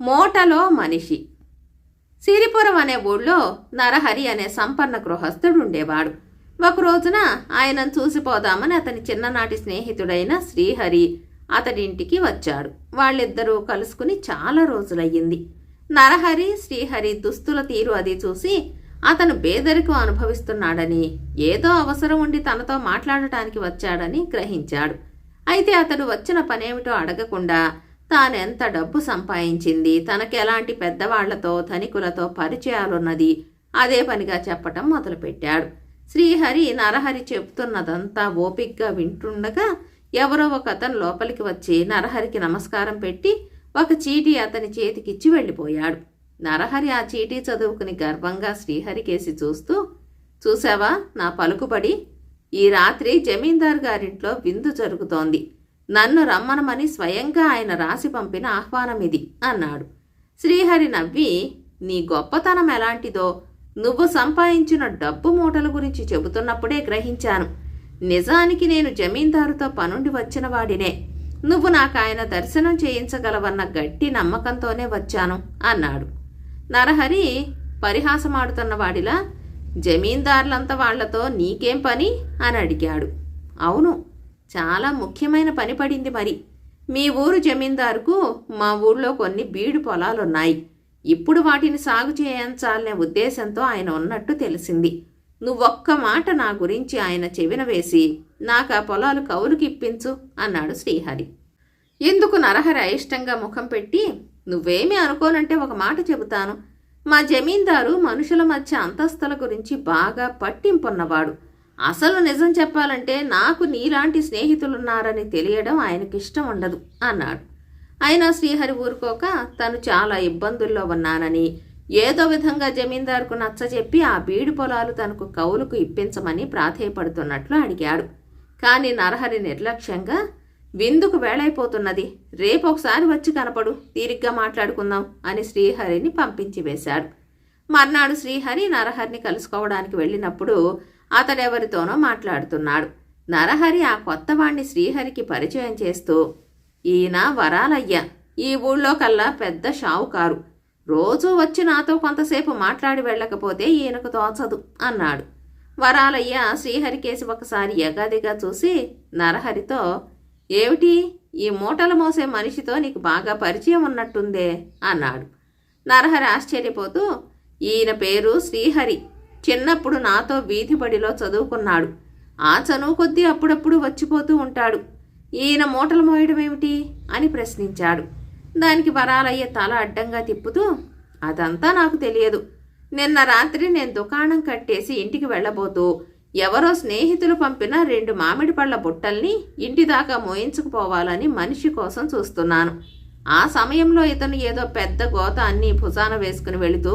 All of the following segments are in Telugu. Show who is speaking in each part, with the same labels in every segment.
Speaker 1: మోటలో మనిషి. సిరిపురం అనే ఊళ్ళో నరహరి అనే సంపన్న గృహస్థుడు ఉండేవాడు ఒక రోజున ఆయనను చూసిపోదామని అతని చిన్ననాటి స్నేహితుడైన శ్రీహరి అతడి ఇంటికి వచ్చాడు. వాళ్ళిద్దరూ కలుసుకుని చాలా రోజులయ్యింది. నరహరి శ్రీహరి దుస్తుల తీరు అది చూసి అతను బేదరికం అనుభవిస్తున్నాడని ఏదో అవసరం ఉండి తనతో మాట్లాడటానికి వచ్చాడని గ్రహించాడు. అయితే అతడు వచ్చిన పనేమిటో అడగకుండా తానెంత డబ్బు సంపాదించింది? తనకెలాంటి పెద్దవాళ్ళతో ధనికులతో పరిచయాలున్నది? అదే పనిగా చెప్పటం మొదలుపెట్టాడు. శ్రీహరి నరహరి చెప్తున్నదంతా ఓపిగ్గా వింటుండగా ఎవరో ఒక అతను లోపలికి వచ్చి నరహరికి నమస్కారం పెట్టి ఒక చీటీ అతని చేతికిచ్చి వెళ్ళిపోయాడు. నరహరి ఆ చీటీ చదువుకుని గర్వంగా శ్రీహరికేసి చూస్తూ చూసావా నా పలుకుబడి ఈ రాత్రి జమీందారు గారింట్లో విందు జరుగుతోంది. నన్ను రమ్మనమని స్వయంగా ఆయన రాసి పంపిన ఆహ్వానం ఇది అన్నాడు. శ్రీహరి నవ్వి నీ గొప్పతనం ఎలాంటిదో? నువ్వు సంపాదించిన డబ్బు మూటల గురించి చెబుతున్నప్పుడే గ్రహించాను. నిజానికి నేను జమీందారుతో పనుండి వచ్చిన వాడినే. నువ్వు నాకు ఆయన దర్శనం చేయించగలవన్న గట్టి నమ్మకంతోనే వచ్చాను అన్నాడు. నరహరి పరిహాసమాడుతున్న వాడిలా జమీందారులంతా వాళ్ళతో నీకేం పని? అని అడిగాడు. అవును చాలా ముఖ్యమైన పని పడింది మరి. మీ ఊరు జమీందారుకు మా ఊళ్ళో కొన్ని బీడు పొలాలున్నాయి. ఇప్పుడు వాటిని సాగు చేయించాలనే ఉద్దేశంతో ఆయన ఉన్నట్టు తెలిసింది. నువ్వొక్క మాట నా గురించి ఆయన చెవిన వేసి నాకు ఆ పొలాలు కౌలుకిప్పించు అన్నాడు శ్రీహరి. ఎందుకు నరహరి అయిష్టంగా ముఖం పెట్టి నువ్వేమీ అనుకోనంటే ఒక మాట చెబుతాను. మా జమీందారు మనుషుల మధ్య అంతస్తుల గురించి బాగా పట్టింపున్నవాడు. అసలు నిజం చెప్పాలంటే నాకు నీలాంటి స్నేహితులున్నారని తెలియడం ఆయనకిష్టం ఉండదు అన్నాడు. అయినా శ్రీహరి ఊరుకోక తను చాలా ఇబ్బందుల్లో ఉన్నానని ఏదో విధంగా జమీందారుకు నచ్చజెప్పి ఆ బీడు పొలాలు తనకు కౌలుకు ఇప్పించమని ప్రాధేయపడుతున్నట్లు అడిగాడు. కానీ నరహరి నిర్లక్ష్యంగా విందుకు వేళైపోతున్నది. రేపు ఒకసారి వచ్చి కనపడు. తీరిగ్గా మాట్లాడుకుందాం అని శ్రీహరిని పంపించి వేశాడు. మర్నాడు శ్రీహరి నరహరిని కలుసుకోవడానికి వెళ్ళినప్పుడు అతడెవరితోనో మాట్లాడుతున్నాడు. నరహరి ఆ కొత్తవాణ్ణి శ్రీహరికి పరిచయం చేస్తూ ఈయన వరాలయ్య. ఈ ఊళ్ళో కల్లా పెద్ద షావుకారు. రోజూ వచ్చి నాతో కొంతసేపు మాట్లాడి వెళ్ళకపోతే ఈయనకు తోచదు అన్నాడు. వరాలయ్య శ్రీహరికేసి ఒకసారి ఎగాదిగా చూసి నరహరితో ఏమిటి? ఈ మూటలు మోసే మనిషితో నీకు బాగా పరిచయం ఉన్నట్టుందే అన్నాడు. నరహరి ఆశ్చర్యపోతూ ఈయన పేరు శ్రీహరి. చిన్నప్పుడు నాతో వీధిబడిలో చదువుకున్నాడు. ఆ చనువు కొద్దీ అప్పుడప్పుడు వచ్చిపోతూ ఉంటాడు. ఈయన మూటలు మోయడం ఏమిటి అని ప్రశ్నించాడు. దానికి వరాలయ్యే తల అడ్డంగా తిప్పుతూ అదంతా నాకు తెలియదు. నిన్న రాత్రి నేను దుకాణం కట్టేసి ఇంటికి వెళ్ళబోతూ ఎవరో స్నేహితులు పంపిన రెండు మామిడి పళ్ళ బుట్టల్ని ఇంటి దాకా మోయించుకుపోవాలని మనిషి కోసం చూస్తున్నాను. ఆ సమయంలో ఇతను ఏదో పెద్ద గోత అన్ని భుజాన వేసుకుని వెళుతూ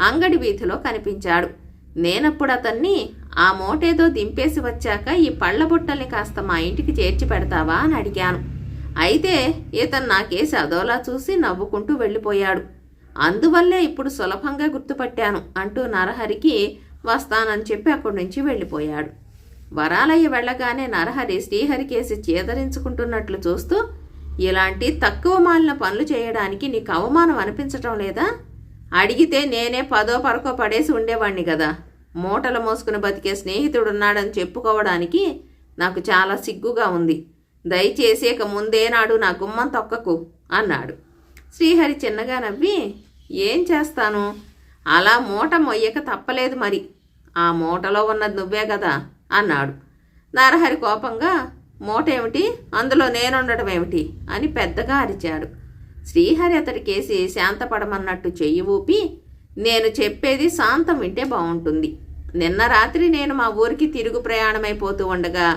Speaker 1: అంగడి వీధిలో కనిపించాడు. నేనప్పుడు అతన్ని ఆ మూటేదో దింపేసి వచ్చాక ఈ పళ్ళ బుట్టల్ని కాస్త మా ఇంటికి చేర్చి పెడతావా అని అడిగాను. అయితే ఇతను నాకేసి అదోలా చూసి నవ్వుకుంటూ వెళ్ళిపోయాడు. అందువల్లే ఇప్పుడు సులభంగా గుర్తుపట్టాను అంటూ నరహరికి వస్తానని చెప్పి అక్కడి నుంచి వెళ్ళిపోయాడు. వరాలయ్య వెళ్ళగానే నరహరి శ్రీహరికేసి చేదరించుకుంటున్నట్లు చూస్తూ ఇలాంటి తక్కువ మాలిన పనులు చేయడానికి నీకు అవమానం అనిపించటం లేదా? అడిగితే నేనే పదో పరకో పడేసి ఉండేవాణ్ణి కదా మూటలు మోసుకుని బతికే స్నేహితుడున్నాడని చెప్పుకోవడానికి నాకు చాలా సిగ్గుగా ఉంది. దయచేసి ఇక ముందేనాడు నా గుమ్మం తొక్కకు అన్నాడు. శ్రీహరి చిన్నగా నవ్వి ఏం చేస్తాను? అలా మూట మొయ్యక తప్పలేదు మరి. ఆ మూటలో ఉన్నది నువ్వే కదా అన్నాడు. నరహరి కోపంగా మూట ఏమిటి? అందులో నేనుండటం ఏమిటి? అని పెద్దగా అరిచాడు. శ్రీహరి అతడికేసి శాంతపడమన్నట్టు చెయ్యి ఊపి నేను చెప్పేది శాంతం వింటే బాగుంటుంది నిన్న రాత్రి నేను మా ఊరికి తిరుగు ప్రయాణమైపోతూ ఉండగా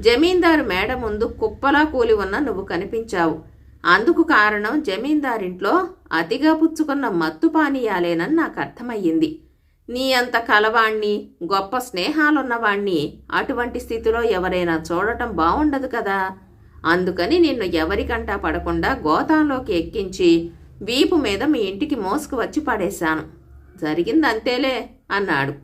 Speaker 1: జమీందారు మేడ ముందు కుప్పలా కూలి ఉన్న నువ్వు కనిపించావు. అందుకు కారణం జమీందారింట్లో అతిగా పుచ్చుకున్న మత్తు పానీయాలేనని నాకు అర్థమయ్యింది. నీ అంత కలవాణ్ణి గొప్ప స్నేహాలున్నవాణ్ణి అటువంటి స్థితిలో ఎవరైనా చూడటం బాగుండదు కదా. అందుకని నిన్ను ఎవరికంటా పడకుండా గోతాంలోకి ఎక్కించి వీపు మీద మీ ఇంటికి మోసుకు వచ్చి పడేశాను. జరిగింది అంతేలే అన్నాడు.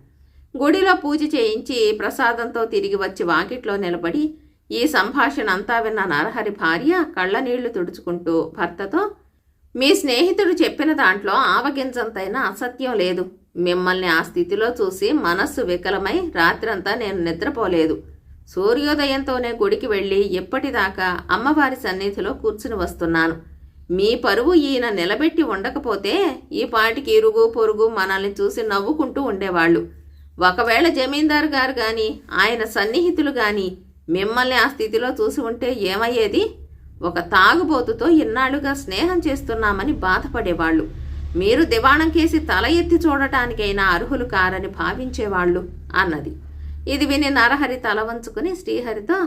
Speaker 1: గుడిలో పూజ చేయించి ప్రసాదంతో తిరిగి వచ్చి వాకిట్లో నిలబడి ఈ సంభాషణ అంతా విన్న నరహరి భార్య కళ్ళనీళ్ళు తుడుచుకుంటూ భర్తతో మీ స్నేహితుడు చెప్పిన దాంట్లో ఆవగింజంతైనా అసత్యం లేదు. మిమ్మల్ని ఆ స్థితిలో చూసి మనస్సు వికలమై రాత్రంతా నేను నిద్రపోలేదు. సూర్యోదయంతోనే గుడికి వెళ్ళి ఎప్పటిదాకా అమ్మవారి సన్నిధిలో కూర్చుని వస్తున్నాను. మీ పరువు ఈయన నిలబెట్టి ఉండకపోతే ఈ పాటికి ఇరుగు పొరుగు మనల్ని చూసి నవ్వుకుంటూ ఉండేవాళ్ళు. ఒకవేళ జమీందారు గారు గాని ఆయన సన్నిహితులు గాని మిమ్మల్ని ఆ స్థితిలో చూసి ఉంటే ఏమయ్యేది? ఒక తాగుబోతుతో ఇన్నాళ్ళుగా స్నేహం చేస్తున్నామని బాధపడేవాళ్ళు. మీరు దివాణం కేసి తల ఎత్తి చూడటానికైనా అర్హులు కారని భావించేవాళ్ళు అన్నది. ఇది విని నరహరి తల వంచుకుని శ్రీహరితో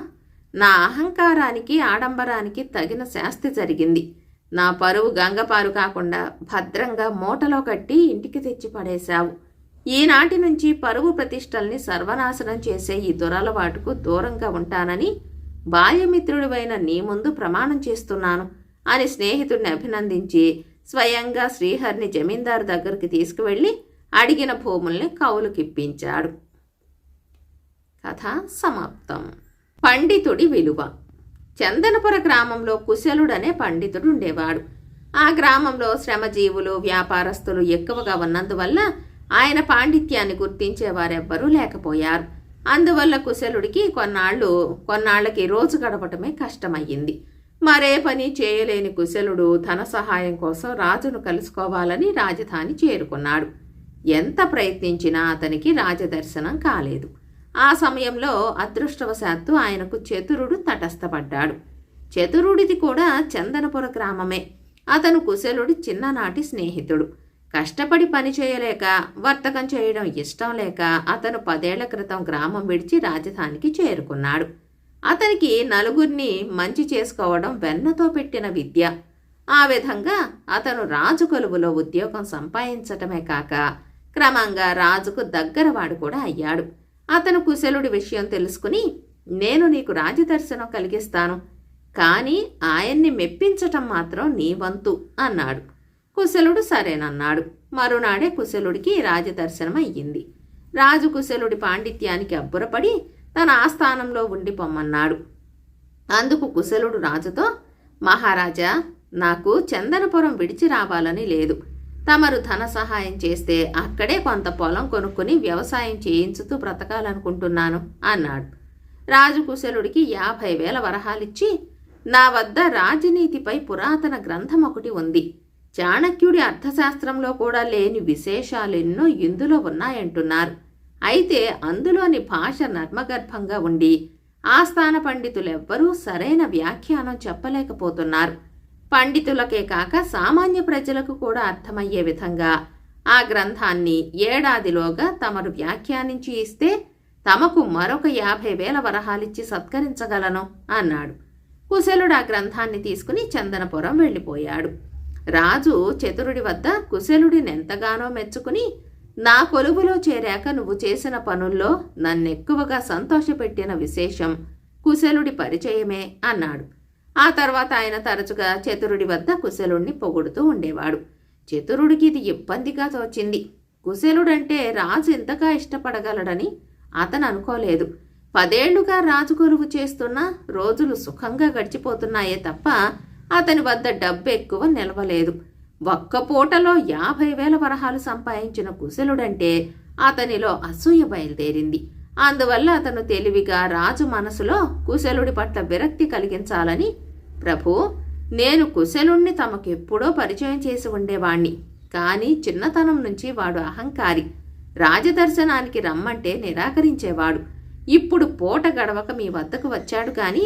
Speaker 1: నా అహంకారానికి ఆడంబరానికి తగిన శాస్తి జరిగింది. నా పరువు గంగపారు కాకుండా భద్రంగా మూటలో కట్టి ఇంటికి తెచ్చి పడేశావు. ఈనాటి నుంచి పరువు ప్రతిష్టల్ని సర్వనాశనం చేసే ఈ దురలవాటుకు దూరంగా ఉంటానని బాల్యమిత్రుడివైన నీ ముందు ప్రమాణం చేస్తున్నాను అని స్నేహితుడిని అభినందించి స్వయంగా శ్రీహరిని జమీందారు దగ్గరికి తీసుకువెళ్ళి అడిగిన భూముల్ని కౌలుకిప్పించాడు. కథ సమాప్తం. పండితుడి విలువ. చందనపుర గ్రామంలో కుశలుడనే పండితుడు ఉండేవాడు ఆ గ్రామంలో శ్రమజీవులు వ్యాపారస్తులు ఎక్కువగా ఉన్నందువల్ల ఆయన పాండిత్యాన్ని గుర్తించేవారెవ్వరూ లేకపోయారు. అందువల్ల కుశలుడికి కొన్నాళ్ళు కొన్నాళ్ళకి రోజు గడపటమే కష్టమయ్యింది. మరే పని చేయలేని కుశలుడు ధన సహాయం కోసం రాజును కలుసుకోవాలని రాజధాని చేరుకున్నాడు. ఎంత ప్రయత్నించినా అతనికి రాజదర్శనం కాలేదు. ఆ సమయంలో అదృష్టవశాత్తు ఆయనకు చతురుడు తటస్థపడ్డాడు. చతురుడిది కూడా చందనపుర గ్రామమే. అతను కుశలుడి చిన్ననాటి స్నేహితుడు. కష్టపడి పని చేయలేక వర్తకం చేయడం ఇష్టం లేక అతను పదేళ్ళ క్రితం గ్రామం విడిచి రాజధానికి చేరుకున్నాడు. అతనికి నలుగురిని మంచి చేసుకోవడం వెన్నతో పెట్టిన విద్య. ఆ విధంగా అతను రాజు కొలువులో ఉద్యోగం సంపాదించటమే కాక క్రమంగా రాజుకు దగ్గరవాడు కూడా అయ్యాడు. అతను కుశలుడి విషయం తెలుసుకుని నేను నీకు రాజదర్శనం కలిగిస్తాను కానీ ఆయన్ని మెప్పించటం మాత్రం నీ వంతు అన్నాడు. కుశలుడు సరేనన్నాడు. మరునాడే కుశలుడికి రాజదర్శనం అయ్యింది. రాజు కుశలుడి పాండిత్యానికి అబ్బురపడి తన ఆస్థానంలో ఉండి పొమ్మన్నాడు. అందుకు కుశలుడు రాజుతో మహారాజా నాకు చందనపురం విడిచి రావాలని లేదు. తమరు ధన సహాయం చేస్తే అక్కడే కొంత పొలం కొనుక్కుని వ్యవసాయం చేయించుతూ బ్రతకాలనుకుంటున్నాను అన్నాడు. రాజు కుశలుడికి యాభై వేల వరహాలిచ్చి నా వద్ద రాజనీతిపై పురాతన గ్రంథం ఒకటి ఉంది. చాణక్యుడి అర్థశాస్త్రంలో కూడా లేని విశేషాలెన్నో ఇందులో ఉన్నాయంటున్నారు. అయితే అందులోని భాష నర్మగర్భంగా ఉండి ఆస్థాన పండితులెవ్వరూ సరైన వ్యాఖ్యానం చెప్పలేకపోతున్నారు. పండితులకే కాక సామాన్య ప్రజలకు కూడా అర్థమయ్యే విధంగా ఆ గ్రంథాన్ని ఏడాదిలోగా తమరు వ్యాఖ్యానించి ఇస్తే తమకు మరొక యాభై వేల వరహాలిచ్చి సత్కరించగలను అన్నాడు. కుశలుడు ఆ గ్రంథాన్ని తీసుకుని చందనపురం వెళ్ళిపోయాడు. రాజు చతురుడి వద్ద కుశలుడినెంతగానో మెచ్చుకుని నా కొలువులో చేరాక నువ్వు చేసిన పనుల్లో నన్నెక్కువగా సంతోషపెట్టిన విశేషం కుశలుడి పరిచయమే అన్నాడు. ఆ తర్వాత ఆయన తరచుగా చతురుడి వద్ద కుశలుడిని పొగుడుతూ ఉండేవాడు. చతురుడికి ఇది ఇబ్బందిగా తోచింది. కుశలుడంటే రాజు ఇంతగా ఇష్టపడగలడని అతను అనుకోలేదు. పదేళ్ళుగా రాజు కొలువు చేస్తున్న రోజులు సుఖంగా గడిచిపోతున్నాయే తప్ప అతని వద్ద డబ్బు ఎక్కువ నిలవలేదు. ఒక్క పూటలో యాభై వేల వరహాలు సంపాదించిన కుశలుడంటే అతనిలో అసూయ బయలుదేరింది. అందువల్ల అతను తెలివిగా రాజు మనసులో కుశలుడి పట్ల విరక్తి కలిగించాలని ప్రభు నేను కుశలుణ్ణి తమకెప్పుడో పరిచయం చేసి ఉండేవాణ్ణి. కానీ చిన్నతనం నుంచి వాడు అహంకారి. రాజదర్శనానికి రమ్మంటే నిరాకరించేవాడు. ఇప్పుడు పూట గడవక మీ వద్దకు వచ్చాడు కానీ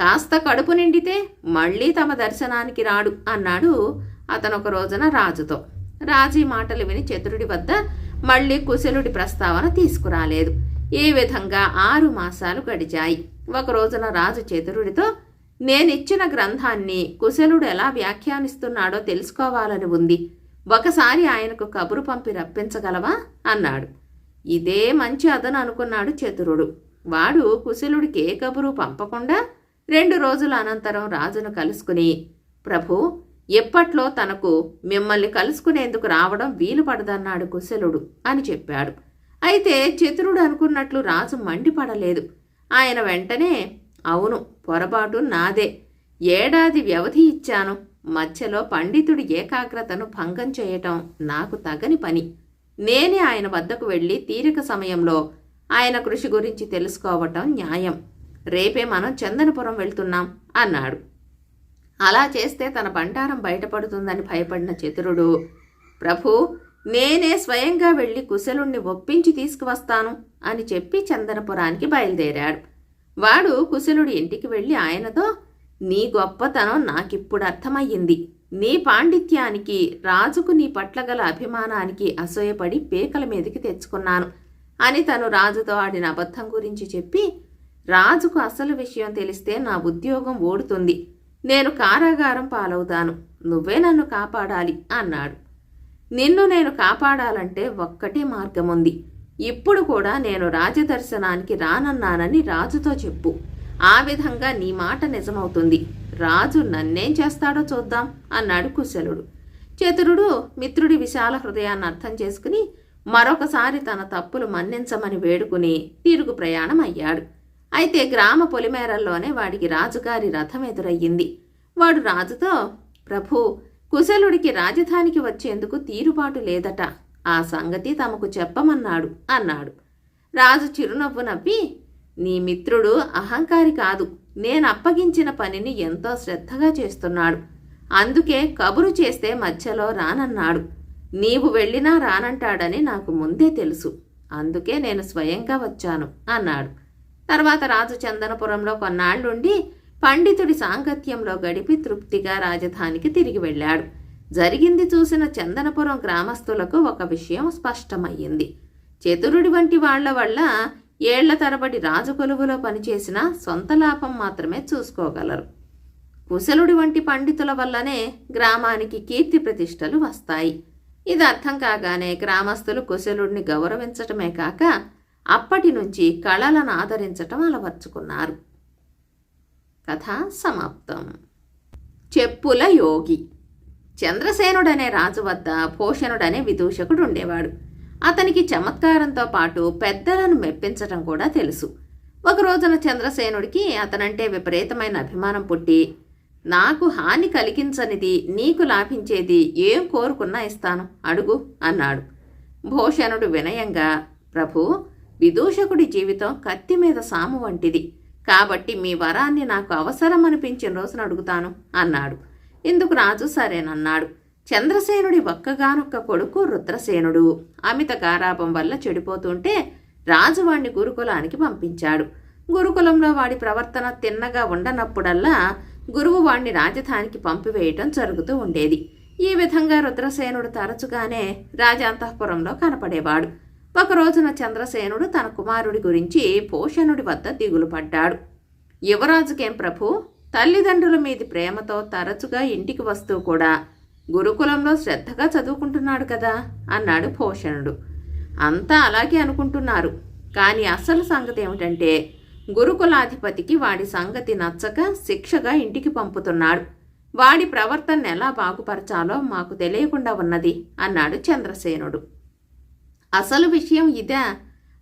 Speaker 1: కాస్త కడుపు నిండితే మళ్ళీ తమ దర్శనానికి రాడు అన్నాడు అతను ఒక రోజున రాజుతో. రాజీ మాటలు విని చతురుడి వద్ద మళ్ళీ కుశలుడి ప్రస్తావన తీసుకురాలేదు. ఈ విధంగా ఆరు మాసాలు గడిచాయి. ఒక రోజున రాజు చతురుడితో నేనిచ్చిన గ్రంథాన్ని కుశలుడు ఎలా వ్యాఖ్యానిస్తున్నాడో తెలుసుకోవాలని ఉంది. ఒకసారి ఆయనకు కబురు పంపి రప్పించగలవా? అన్నాడు. ఇదే మంచి అదను అనుకున్నాడు చతురుడు. వాడు కుశలుడికి ఏ కబురు పంపకుండా రెండు రోజుల అనంతరం రాజును కలుసుకుని ప్రభు ఎప్పట్లో తనకు మిమ్మల్ని కలుసుకునేందుకు రావడం వీలు పడదన్నాడు కుశలుడు అని చెప్పాడు. అయితే చతురుడు అనుకున్నట్లు రాజు మండిపడలేదు. ఆయన వెంటనే అవును పొరపాటు నాదే. ఏడాది వ్యవధి ఇచ్చాను. మధ్యలో పండితుడి ఏకాగ్రతను భంగం చేయటం నాకు తగని పని. నేనే ఆయన వద్దకు వెళ్ళి తీరిక సమయంలో ఆయన కృషి గురించి తెలుసుకోవటం న్యాయం. రేపే మనం చందనపురం వెళ్తున్నాం అన్నాడు. అలా చేస్తే తన బండారం బయటపడుతుందని భయపడిన చతురుడు ప్రభు నేనే స్వయంగా వెళ్ళి కుశలుణ్ణి ఒప్పించి తీసుకువస్తాను అని చెప్పి చందనపురానికి బయలుదేరాడు. వాడు కుశలుడి ఇంటికి వెళ్ళి ఆయనతో నీ గొప్పతనం నాకిప్పుడు అర్థమయ్యింది. నీ పాండిత్యానికి రాజుకు నీ పట్ల గల అభిమానానికి అసూయపడి పేకల మీదకి తెచ్చుకున్నాను. అని తను రాజుతో ఆడిన అబద్ధం గురించి చెప్పి రాజుకు అసలు విషయం తెలిస్తే నా ఉద్యోగం ఓడుతుంది నేను కారాగారం పాలవుతాను. నువ్వే నన్ను కాపాడాలి అన్నాడు. నిన్ను నేను కాపాడాలంటే ఒక్కటే మార్గం ఉంది ఇప్పుడు కూడా నేను రాజదర్శనానికి రానన్నానని రాజుతో చెప్పు. ఆ విధంగా నీ మాట నిజమవుతుంది. రాజు నన్నేం చేస్తాడో చూద్దాం అన్నాడు కుశలుడు. చతురుడు మిత్రుడి విశాల హృదయాన్ని అర్థం చేసుకుని మరొకసారి తన తప్పులు మన్నించమని వేడుకుని తిరుగు ప్రయాణం అయ్యాడు. అయితే గ్రామ పొలిమేరల్లోనే వాడికి రాజుగారి రథం ఎదురయ్యింది. వాడు రాజుతో ప్రభు కుశలుడికి రాజధానికి వచ్చేందుకు తీరుబాటు లేదట. ఆ సంగతి తమకు చెప్పమన్నాడు అన్నాడు. రాజు చిరునవ్వు నవ్వి నీ మిత్రుడు అహంకారి కాదు. నేను అప్పగించిన పనిని ఎంతో శ్రద్ధగా చేస్తున్నాడు. అందుకే కబురు చేస్తే మధ్యలో రానన్నాడు. నీవు వెళ్ళినా రానంటాడని నాకు ముందే తెలుసు. అందుకే నేను స్వయంగా వచ్చాను అన్నాడు. తర్వాత రాజు చందనపురంలో కొన్నాళ్ళుండి పండితుడి సాంగత్యంలో గడిపి తృప్తిగా రాజధానికి తిరిగి వెళ్ళాడు. జరిగింది చూసిన చందనపురం గ్రామస్తులకు ఒక విషయం స్పష్టమయ్యింది. చతురుడి వంటి వాళ్ళ వల్ల ఏళ్ళ తరబడి రాజు కొలువులో పనిచేసిన సొంత లాభం మాత్రమే చూసుకోగలరు. కుశలుడి వంటి పండితుల వల్లనే గ్రామానికి కీర్తి ప్రతిష్టలు వస్తాయి. ఇది అర్థం కాగానే గ్రామస్తులు కుశలుడిని గౌరవించటమే కాక అప్పటి నుంచి కళలను ఆదరించటం అలవర్చుకున్నారు. కథ సమాప్తం. చెప్పుల యోగి చంద్రసేనుడనే రాజు వద్ద భూషణుడనే విదూషకుడు ఉండేవాడు. అతనికి చమత్కారంతో పాటు పెద్దలను మెప్పించటం కూడా తెలుసు. ఒక రోజున చంద్రసేనుడికి అతనంటే విపరీతమైన అభిమానం పుట్టి నాకు హాని కలిగించనిది నీకు లాభించేది ఏం కోరుకున్నా ఇస్తాను అడుగు అన్నాడు. భూషణుడు వినయంగా ప్రభు విదూషకుడి జీవితం కత్తి మీద సాము వంటిది. కాబట్టి మీ వరాన్ని నాకు అవసరం అనిపించిన రోజున అడుగుతాను అన్నాడు. ఇందుకు రాజు సరేనన్నాడు. చంద్రసేనుడి ఒక్కగానొక్క కొడుకు రుద్రసేనుడు. అమిత గారాభం వల్ల చెడిపోతుంటే రాజు వాణ్ణి గురుకులానికి పంపించాడు. గురుకులంలో వాడి ప్రవర్తన తిన్నగా ఉండనప్పుడల్లా గురువు వాణ్ణి రాజధానికి పంపివేయటం జరుగుతూ ఉండేది. ఈ విధంగా రుద్రసేనుడు తరచుగానే రాజాంతఃపురంలో కనపడేవాడు. ఒక రోజున చంద్రసేనుడు తన కుమారుడి గురించి పోషణుడి వద్ద దిగులు పడ్డాడు యువరాజుకేం ప్రభు? తల్లిదండ్రుల మీది ప్రేమతో తరచుగా ఇంటికి వస్తూ కూడా గురుకులంలో శ్రద్ధగా చదువుకుంటున్నాడు కదా అన్నాడు భూషణుడు అంతా అలాగే అనుకుంటున్నారు. కానీ అసలు సంగతి ఏమిటంటే గురుకులాధిపతికి వాడి సంగతి నచ్చక శిక్షగా ఇంటికి పంపుతున్నాడు. వాడి ప్రవర్తన ఎలా బాగుపరచాలో మాకు తెలియకుండా ఉన్నది అన్నాడు చంద్రసేనుడు. అసలు విషయం ఇదే.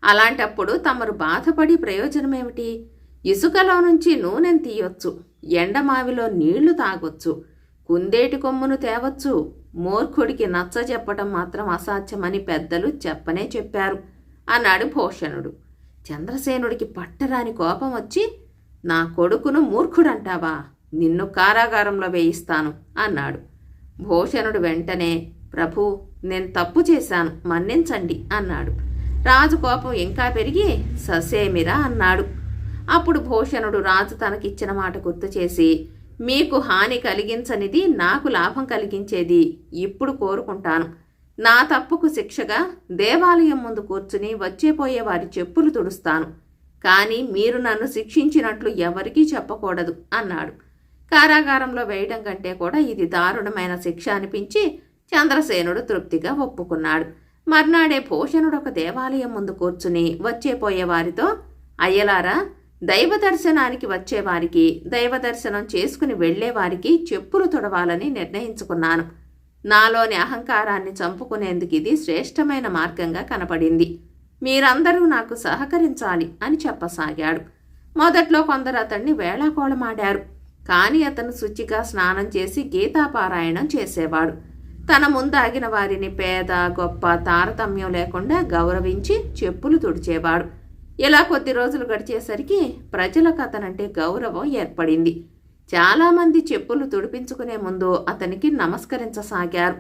Speaker 1: అలాంటప్పుడు తమరు బాధపడి ప్రయోజనమేమిటి? ఇసుకలో నుంచి నూనెను తీయొచ్చు ఎండమావిలో నీళ్ళు తాగొచ్చు కుందేటి కొమ్మును తేవచ్చు. మూర్ఖుడికి నచ్చ చెప్పటం మాత్రం అసాధ్యమని పెద్దలు చెప్పనే చెప్పారు అన్నాడు భూషణుడు. చంద్రసేనుడికి పట్టరాని కోపం వచ్చి నా కొడుకును మూర్ఖుడంటావా? నిన్ను కారాగారంలో వేయిస్తాను అన్నాడు. భూషణుడు వెంటనే ప్రభు నేను తప్పు చేశాను మన్నించండి అన్నాడు. రాజు కోపం ఇంకా పెరిగి ససేమిరా అన్నాడు. అప్పుడు భూషణుడు రాజు తనకిచ్చిన మాట గుర్తు చేసి మీకు హాని కలిగించనిది నాకు లాభం కలిగించేది ఇప్పుడు కోరుకుంటాను. నా తప్పుకు శిక్షగా దేవాలయం ముందు కూర్చుని వచ్చేపోయే వారి చెప్పులు తుడుస్తాను. కానీ మీరు నన్ను శిక్షించినట్లు ఎవరికీ చెప్పకూడదు అన్నాడు. కారాగారంలో వేయడం కంటే కూడా ఇది దారుణమైన శిక్ష అనిపించి చంద్రసేనుడు తృప్తిగా ఒప్పుకున్నాడు. మర్నాడే భూషణుడు ఒక దేవాలయం ముందు కూర్చుని వచ్చేపోయే వారితో అయ్యలారా దైవ దర్శనానికి వచ్చేవారికి దైవ దర్శనం చేసుకుని వెళ్ళేవారికి చెప్పులు తొడవాలని నిర్ణయించుకున్నాను. నాలోని అహంకారాన్ని చంపుకునేందుకు ఇది శ్రేష్టమైన మార్గంగా కనపడింది. మీరందరూ నాకు సహకరించాలి అని చెప్పసాగాడు. మొదట్లో కొందరు అతన్ని వేళాకోళమాడారు. కాని అతను శుచిగా స్నానం చేసి గీతాపారాయణం చేసేవాడు. తన ముందాగిన వారిని పేద గొప్ప తారతమ్యం లేకుండా గౌరవించి చెప్పులు తుడిచేవాడు. ఇలా కొద్ది రోజులు గడిచేసరికి ప్రజలకు అతనంటే గౌరవం ఏర్పడింది. చాలామంది చెప్పులు తుడిపించుకునే ముందు అతనికి నమస్కరించసాగారు.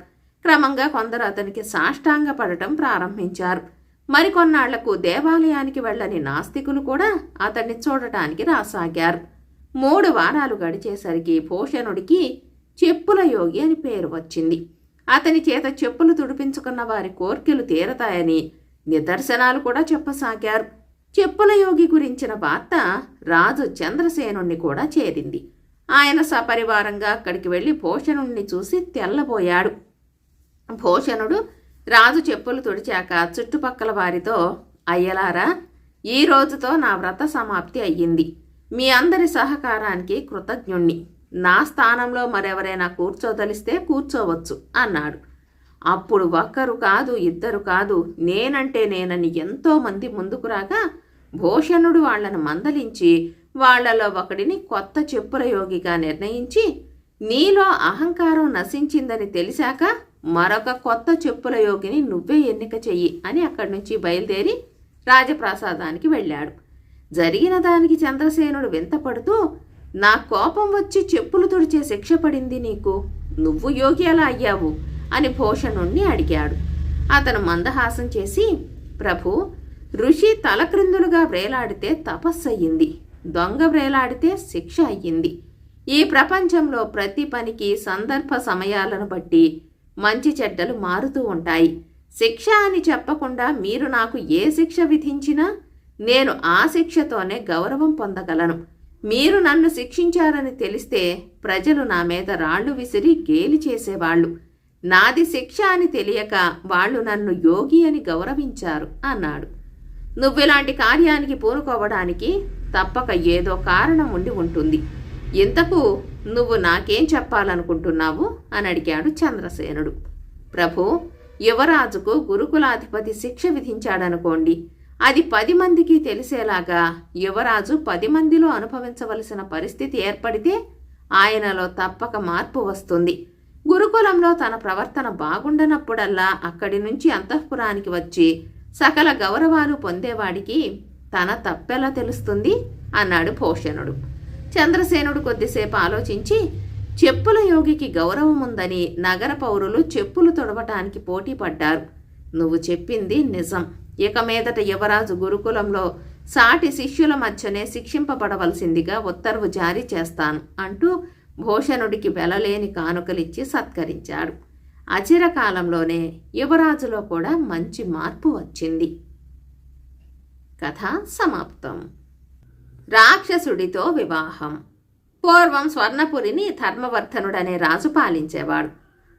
Speaker 1: క్రమంగా కొందరు అతనికి సాష్టాంగ పడటం ప్రారంభించారు. మరికొన్నాళ్ళకు దేవాలయానికి వెళ్ళని నాస్తికులు కూడా అతన్ని చూడటానికి రాసాగారు. మూడు వారాలు గడిచేసరికి భూషణుడికి చెప్పుల యోగి అని పేరు వచ్చింది. అతని చేత చెప్పులు తుడిపించుకున్న వారి కోర్కెలు తీరతాయని నిదర్శనాలు కూడా చెప్పసాగారు. చెప్పుల యోగి గురించిన వార్త రాజు చంద్రసేనుణ్ణి కూడా చేరింది. ఆయన సపరివారంగా అక్కడికి వెళ్ళి భోషణుణ్ణి చూసి తెల్లబోయాడు. భోషణుడు రాజు చెప్పులు తుడిచాక చుట్టుపక్కల వారితో అయ్యలారా ఈ రోజుతో నా వ్రత సమాప్తి అయ్యింది. మీ అందరి సహకారానికి కృతజ్ఞుణ్ణి. నా స్థానంలో మరెవరైనా కూర్చోదలిస్తే కూర్చోవచ్చు అన్నాడు. అప్పుడు ఒక్కరు కాదు ఇద్దరు కాదు నేనంటే నేనని ఎంతోమంది ముందుకు రాగా భూషణుడు వాళ్ళను మందలించి వాళ్ళలో ఒకడిని కొత్త చెప్పుల యోగిగా నిర్ణయించి నీలో అహంకారం నశించిందని తెలిసాక మరొక కొత్త చెప్పుల యోగిని నువ్వే ఎన్నిక చెయ్యి అని అక్కడి నుంచి బయలుదేరి రాజప్రాసాదానికి వెళ్ళాడు. జరిగిన దానికి చంద్రసేనుడు వింతపడుతూ నా కోపం వచ్చి చెప్పులు తుడిచే శిక్ష పడింది నీకు నువ్వు యోగి ఎలా అయ్యావు? అని భూషణుణ్ణి అడిగాడు. అతను మందహాసం చేసి ప్రభు ఋషి తలక్రిందులుగా వ్రేలాడితే తపస్సయ్యింది. దొంగ వ్రేలాడితే శిక్ష అయ్యింది ఈ ప్రపంచంలో ప్రతి పనికి సందర్భ సమయాలను బట్టి మంచి చెడ్డలు మారుతూ ఉంటాయి. శిక్ష అని చెప్పకుండా మీరు నాకు ఏ శిక్ష విధించినా నేను ఆ శిక్షతోనే గౌరవం పొందగలను. మీరు నన్ను శిక్షించారని తెలిస్తే ప్రజలు నా మీద రాళ్ళు విసిరి గేలి చేసేవాళ్ళు. నాది శిక్ష అని తెలియక వాళ్ళు నన్ను యోగి అని గౌరవించారు అన్నాడు. నువ్వు ఇలాంటి కార్యానికి పూనుకోవడానికి తప్పక ఏదో కారణం ఉండి ఉంటుంది. ఇంతకు నువ్వు నాకేం చెప్పాలనుకుంటున్నావు? అని అడిగాడు చంద్రసేనుడు. ప్రభు యువరాజుకు గురుకులాధిపతి శిక్ష విధించాడనుకోండి. అది పది మందికి తెలిసేలాగా యువరాజు పది మందిలో అనుభవించవలసిన పరిస్థితి ఏర్పడితే ఆయనలో తప్పక మార్పు వస్తుంది. గురుకులంలో తన ప్రవర్తన బాగుండనప్పుడల్లా అక్కడి నుంచి అంతఃపురానికి వచ్చి సకల గౌరవాలు పొందేవాడికి తన తప్పెలా తెలుస్తుంది అన్నాడు భోషణుడు చంద్రసేనుడు కొద్దిసేపు ఆలోచించి చెప్పుల యోగికి గౌరవం ఉందని నగర పౌరులు చెప్పులు తొడవటానికి పోటీ పడ్డారు. నువ్వు చెప్పింది నిజం. ఇక మీదట యువరాజు గురుకులంలో సాటి శిష్యుల మధ్యనే శిక్షింపబడవలసిందిగా ఉత్తర్వు జారీ చేస్తాను అంటూ భూషణుడికి వెలలేని కానుకలిచ్చి సత్కరించాడు. అచిరకాలంలోనే యువరాజులో కూడా మంచి మార్పు వచ్చింది. కథ సమాప్తం. రాక్షసుడితో వివాహం. పూర్వం స్వర్ణపురిని ధర్మవర్ధనుడనే రాజు పాలించేవాడు.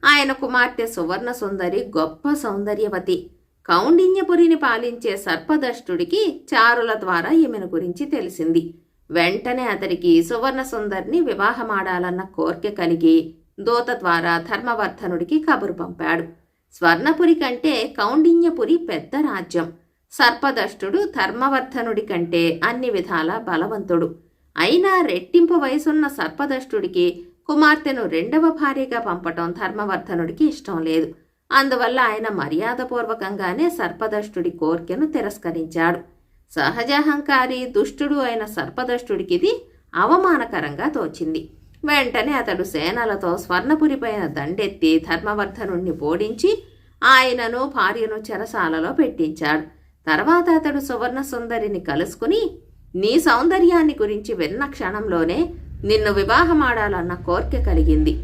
Speaker 1: ఆయన కుమార్తె సువర్ణ సుందరి గొప్ప సౌందర్యవతి. కౌండిన్యపురిని పాలించే సర్పదష్టుడికి చారుల ద్వారా ఈమెను గురించి తెలిసింది. వెంటనే అతడికి సువర్ణ సుందరిని వివాహమాడాలన్న కోరిక కలిగి దూత ద్వారా ధర్మవర్ధనుడికి కబురు పంపాడు. స్వర్ణపురి కంటే కౌండిన్యపురి పెద్ద రాజ్యం. సర్పదష్టుడు ధర్మవర్ధనుడి కంటే అన్ని విధాల బలవంతుడు. అయినా రెట్టింపు వయసున్న సర్పదష్టుడికి కుమార్తెను రెండవ భార్యగా పంపటం ధర్మవర్ధనుడికి ఇష్టం లేదు. అందువల్ల ఆయన మర్యాదపూర్వకంగానే సర్పదష్టుడి కోర్కెను తిరస్కరించాడు. సహజాహంకారి దుష్టుడు అయిన సర్పదష్టుడికిది అవమానకరంగా తోచింది. వెంటనే అతడు సేనలతో స్వర్ణపురిపైన దండెత్తి ధర్మవర్ధనుణ్ణి ఓడించి ఆయనను భార్యను చెరసాలలో పెట్టించాడు. తర్వాత అతడు సువర్ణ సుందరిని కలుసుకుని నీ సౌందర్యాన్ని గురించి విన్న క్షణంలోనే నిన్ను వివాహమాడాలన్న కోరిక కలిగింది.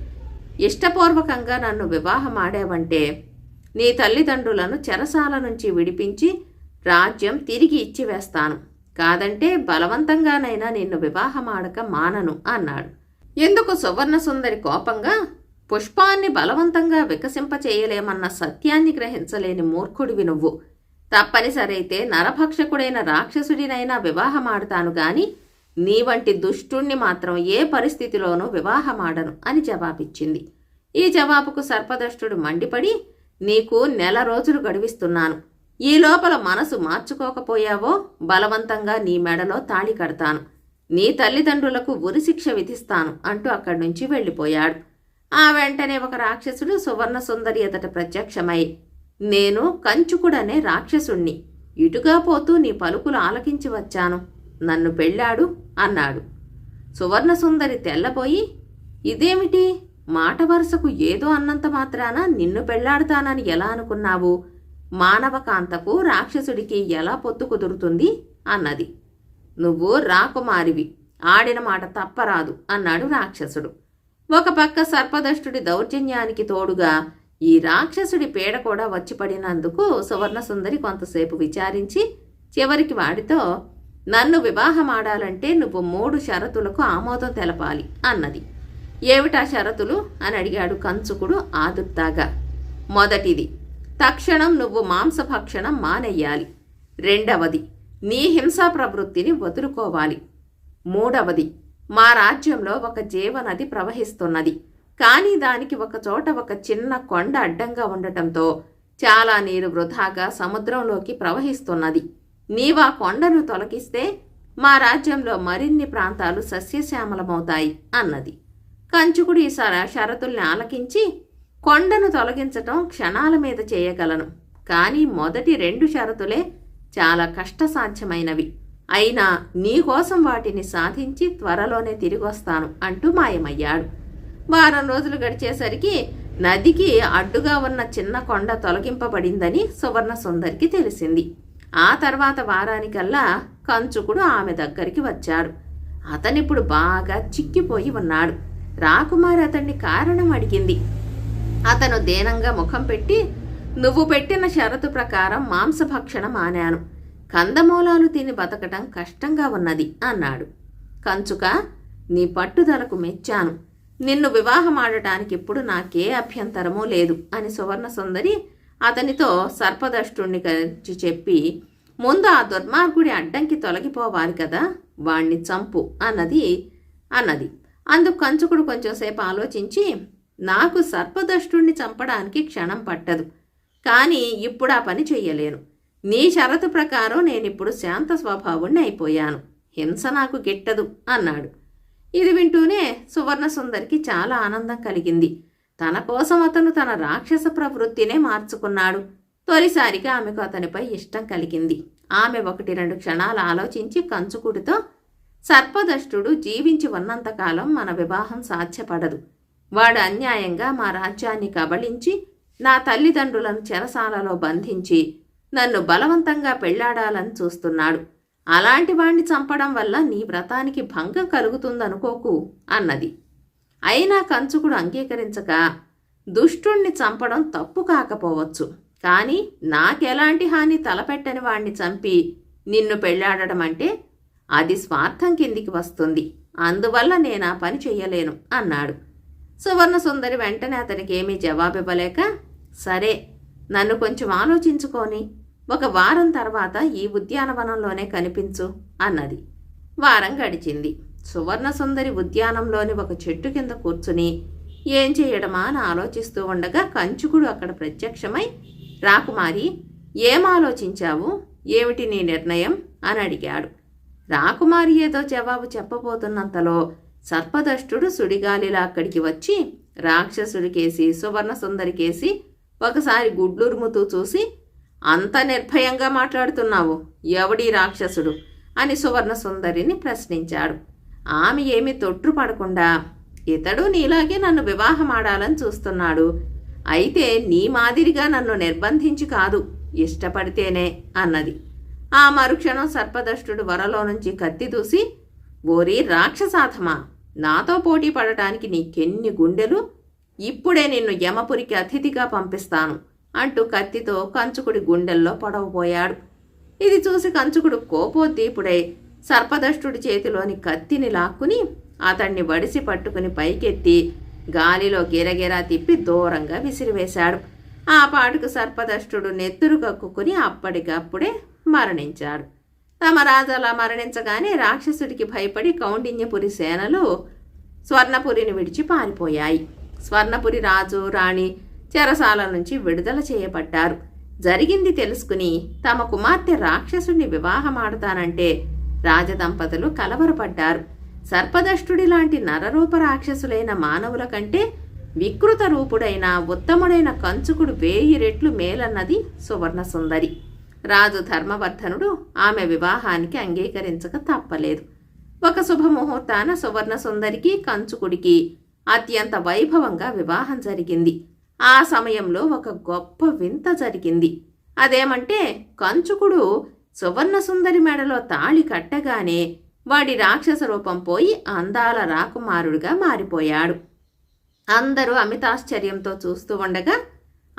Speaker 1: ఇష్టపూర్వకంగా నన్ను వివాహమాడావంటే నీ తల్లిదండ్రులను చెరసాల నుంచి విడిపించి రాజ్యం తిరిగి ఇచ్చివేస్తాను. కాదంటే బలవంతంగానైనా నిన్ను వివాహమాడక మానను అన్నాడు. ఎందుకు సువర్ణ సుందరి కోపంగా పుష్పాన్ని బలవంతంగా వికసింపచేయలేమన్న సత్యాన్ని గ్రహించలేని మూర్ఖుడివి నువ్వు. తప్పనిసరైతే నరభక్షకుడైన రాక్షసుడినైనా వివాహమాడతాను గాని నీ వంటి దుష్టుణ్ణి మాత్రం ఏ పరిస్థితిలోనూ వివాహమాడను అని జవాబిచ్చింది. ఈ జవాబుకు సర్పదష్టుడు మండిపడి నీకు నెల రోజులు గడివిస్తున్నాను. ఈ లోపల మనసు మార్చుకోకపోయావో బలవంతంగా నీ మెడలో తాళి కడతాను. నీ తల్లిదండ్రులకు ఉరిశిక్ష విధిస్తాను అంటూ అక్కడి నుంచి వెళ్ళిపోయాడు. ఆ వెంటనే ఒక రాక్షసుడు సువర్ణ సుందరి ఎదట ప్రత్యక్షమై నేను కంచుకుడనే రాక్షసుణ్ణి. ఇటుగా పోతూ నీ పలుకులు ఆలకించి వచ్చాను. నన్ను పెళ్ళాడు అన్నాడు. సువర్ణ సుందరి తెల్లబోయి ఇదేమిటి? మాట వరుసకు ఏదో అన్నంత మాత్రాన నిన్ను పెళ్ళాడతానని ఎలా అనుకున్నావు? మానవకాంతకు రాక్షసుడికి ఎలా పొత్తు కుదురుతుంది? అన్నది. నువ్వు రాకుమారివి ఆడిన మాట తప్పరాదు అన్నాడు రాక్షసుడు. ఒక పక్క సర్పదష్టుడి దౌర్జన్యానికి తోడుగా ఈ రాక్షసుడి పీడ కూడా వచ్చి పడినందుకు సువర్ణసుందరి కొంతసేపు విచారించి చివరికి వాడితో నన్ను వివాహమాడాలంటే నువ్వు మూడు షరతులకు ఆమోదం తెలపాలి అన్నది. ఏమిటా షరతులు? అని అడిగాడు కంచుకుడు ఆదుర్తాగా మొదటిది తక్షణం నువ్వు మాంసభక్షణం మానెయ్యాలి రెండవది నీ హింసా ప్రవృత్తిని వదులుకోవాలి. మూడవది మా రాజ్యంలో ఒక జీవనది ప్రవహిస్తున్నది. కానీ దానికి ఒక చోట ఒక చిన్న కొండ అడ్డంగా ఉండటంతో చాలా నీరు వృధాగా సముద్రంలోకి ప్రవహిస్తున్నది. నీవా కొండను తొలగిస్తే మా రాజ్యంలో మరిన్ని ప్రాంతాలు సస్యశ్యామలమవుతాయి అన్నది. కంచుకుడు ఈ సర షరతుల్ని ఆలకించి కొండను తొలగించటం క్షణాల మీద చేయగలను. కానీ మొదటి రెండు షరతులే చాలా కష్టసాధ్యమైనవి. అయినా నీకోసం వాటిని సాధించి త్వరలోనే తిరిగొస్తాను అంటూ మాయమయ్యాడు. వారం రోజులు గడిచేసరికి నదికి అడ్డుగా ఉన్న చిన్న కొండ తొలగింపబడిందని సువర్ణ సుందరికి తెలిసింది. ఆ తర్వాత వారానికల్లా కంచుకుడు ఆమె దగ్గరికి వచ్చాడు. అతనిప్పుడు బాగా చిక్కిపోయి ఉన్నాడు. రాకుమారి అతన్ని కారణం అడిగింది. అతను దేనంగా ముఖం పెట్టి నువ్వు పెట్టిన షరతు ప్రకారం మాంసభక్షణ మానాను. కందమూలాలు తిని బతకటం కష్టంగా ఉన్నది అన్నాడు. కంచుక నీ పట్టుదలకు మెచ్చాను. నిన్ను వివాహమాడటానికి ఇప్పుడు నాకే అభ్యంతరమూ లేదు అని సువర్ణ సుందరి అతనితో సర్పదష్టుణ్ణి గురించి చెప్పి ముందు ఆ దుర్మార్గుడి అడ్డంకి తొలగిపోవాలి కదా వాణ్ణి చంపు అన్నది అన్నది. అందుకు కంచుకుడు కొంచెంసేపు ఆలోచించి నాకు సర్పదష్టుణ్ణి చంపడానికి క్షణం పట్టదు. కానీ ఇప్పుడు ఆ పని చెయ్యలేను. నీ షరతు ప్రకారం నేనిప్పుడు శాంత స్వభావుణ్ణి అయిపోయాను. హింస నాకు గిట్టదు అన్నాడు. ఇది వింటూనే సువర్ణ సుందరికి చాలా ఆనందం కలిగింది. తన కోసం అతను తన రాక్షస ప్రవృత్తినే మార్చుకున్నాడు. తొలిసారిగా ఆమెకు అతనిపై ఇష్టం కలిగింది. ఆమె ఒకటి రెండు క్షణాలు ఆలోచించి కంచుకుడితో సర్పదష్టుడు జీవించి ఉన్నంతకాలం మన వివాహం సాధ్యపడదు. వాడు అన్యాయంగా మా రాజ్యాన్ని కబళించి నా తల్లిదండ్రులను చెరసాలలో బంధించి నన్ను బలవంతంగా పెళ్ళాడాలని చూస్తున్నాడు. అలాంటి వాణ్ణి చంపడం వల్ల నీ వ్రతానికి భంగం కలుగుతుందనుకోకు అన్నది. అయినా కంచుకుడు అంగీకరించక దుష్టుణ్ణి చంపడం తప్పు కాకపోవచ్చు. కానీ నాకెలాంటి హాని తలపెట్టని వాణ్ణి చంపి నిన్ను పెళ్ళాడడం అంటే అది స్వార్థం కిందికి వస్తుంది. అందువల్ల నేను ఆ పని చెయ్యలేను అన్నాడు. సువర్ణ సుందరి వెంటనే అతనికి ఏమీ జవాబివ్వలేక సరే నన్ను కొంచెం ఆలోచించుకొని ఒక వారం తర్వాత ఈ ఉద్యానవనంలోనే కనిపించు అన్నది. వారం గడిచింది. సువర్ణ సుందరి ఉద్యానంలోని ఒక చెట్టు కింద కూర్చుని ఏం చేయడమా అని ఆలోచిస్తూ ఉండగా కంచుకుడు అక్కడ ప్రత్యక్షమై రాకుమారి ఏం ఆలోచించావు? ఏమిటి నీ నిర్ణయం? అని అడిగాడు. రాకుమారి ఏదో జవాబు చెప్పబోతున్నంతలో సర్పదష్టుడు సుడిగాలిలా అక్కడికి వచ్చి రాక్షసుడికేసి సువర్ణ సుందరికేసి ఒకసారి గుడ్లురుముతూ చూసి అంత నిర్భయంగా మాట్లాడుతున్నావు ఎవడీ రాక్షసుడు? అని సువర్ణ సుందరిని ప్రశ్నించాడు. ఆమె ఏమీ తొట్టుపడకుండా ఇతడు నీలాగే నన్ను వివాహమాడాలని చూస్తున్నాడు. అయితే నీ మాదిరిగా నన్ను నిర్బంధించి కాదు ఇష్టపడితేనే అన్నది. ఆ మరుక్షణం సర్పదష్టుడు వరలో నుంచి కత్తి దూసి ఓరి రాక్షసాథమా నాతో పోటీ పడటానికి నీకెన్ని గుండెలు? ఇప్పుడే నిన్ను యమపురికి అతిథిగా పంపిస్తాను అంటూ కత్తితో కంచుకుడి గుండెల్లో పొడవబోయాడు. ఇది చూసి కంచుకుడు కోపోద్దీపుడై సర్పదష్టుడి చేతిలోని కత్తిని లాక్కుని అతన్ని వడిసి పట్టుకుని పైకెత్తి గాలిలో గిరగిరా తిప్పి దూరంగా విసిరివేశాడు. ఆ పాటుకు సర్పదష్టుడు నెత్తురు కక్కుకుని అప్పటికప్పుడే మరణించాడు. తమ రాజు అలా మరణించగానే రాక్షసుడికి భయపడి కౌండిన్యపురి సేనలు స్వర్ణపురిని విడిచి పారిపోయాయి. స్వర్ణపురి రాజు రాణి చెరసాల నుంచి విడుదల చేయబడ్డారు. జరిగింది తెలుసుకుని తమ కుమార్తె రాక్షసుని వివాహమాడతానంటే రాజదంపతులు కలవరపడ్డారు. సర్పదష్టుడి లాంటి నరరూప రాక్షసులైన మానవుల కంటే వికృత రూపుడైన ఉత్తముడైన కంచుకుడు వేయి రెట్లు మేలన్నది సువర్ణసుందరి. రాజు ధర్మవర్ధనుడు ఆమె వివాహానికి అంగీకరించక తప్పలేదు. ఒక శుభముహూర్తాన సువర్ణ సుందరికి కంచుకుడికి అత్యంత వైభవంగా వివాహం జరిగింది. ఆ సమయంలో ఒక గొప్ప వింత జరిగింది. అదేమంటే కంచుకుడు సువర్ణసుందరి మెడలో తాళి కట్టగానే వాడి రాక్షస రూపం పోయి అందాల రాకుమారుడిగా మారిపోయాడు. అందరూ అమితాశ్చర్యంతో చూస్తూ ఉండగా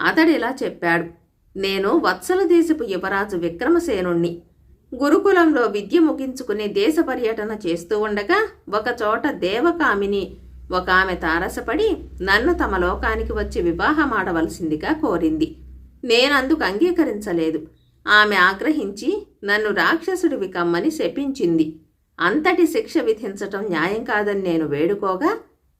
Speaker 1: అతడిలా చెప్పాడు నేను వత్సల దేశపు యువరాజు విక్రమసేనుణ్ణి. గురుకులంలో విద్య ముగించుకుని దేశ పర్యటన చేస్తూ ఉండగా ఒకచోట దేవకామిని ఒక ఆమె తారసపడి నన్ను తమ లోకానికి వచ్చి వివాహమాడవలసిందిగా కోరింది. నేనందుకు అంగీకరించలేదు. ఆమె ఆగ్రహించి నన్ను రాక్షసుడివి కమ్మని శపించింది. అంతటి శిక్ష విధించటం న్యాయం కాదని నేను వేడుకోగా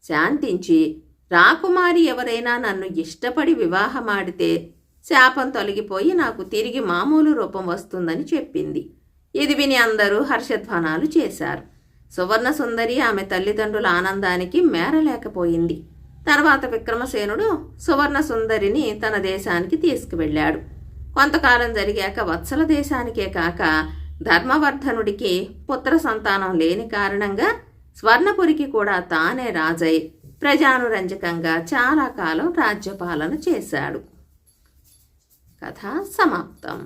Speaker 1: శాంతించి రాకుమారి ఎవరైనా నన్ను ఇష్టపడి వివాహమాడితే శాపం తొలగిపోయి నాకు తిరిగి మామూలు రూపం వస్తుందని చెప్పింది. ఇది విని అందరూ హర్షధ్వానాలు చేశారు. సువర్ణ సుందరి ఆమె తల్లిదండ్రుల ఆనందానికి మేరలేకపోయింది. తర్వాత విక్రమసేనుడు సువర్ణ సుందరిని తన దేశానికి తీసుకువెళ్ళాడు. కొంతకాలం జరిగాక వత్సల దేశానికే కాక ధర్మవర్ధనుడికి పుత్ర సంతానం లేని కారణంగా స్వర్ణపురికి కూడా తానే రాజై ప్రజానురంజకంగా చాలా కాలం రాజ్యపాలన చేశాడు. కథ సమాప్తం.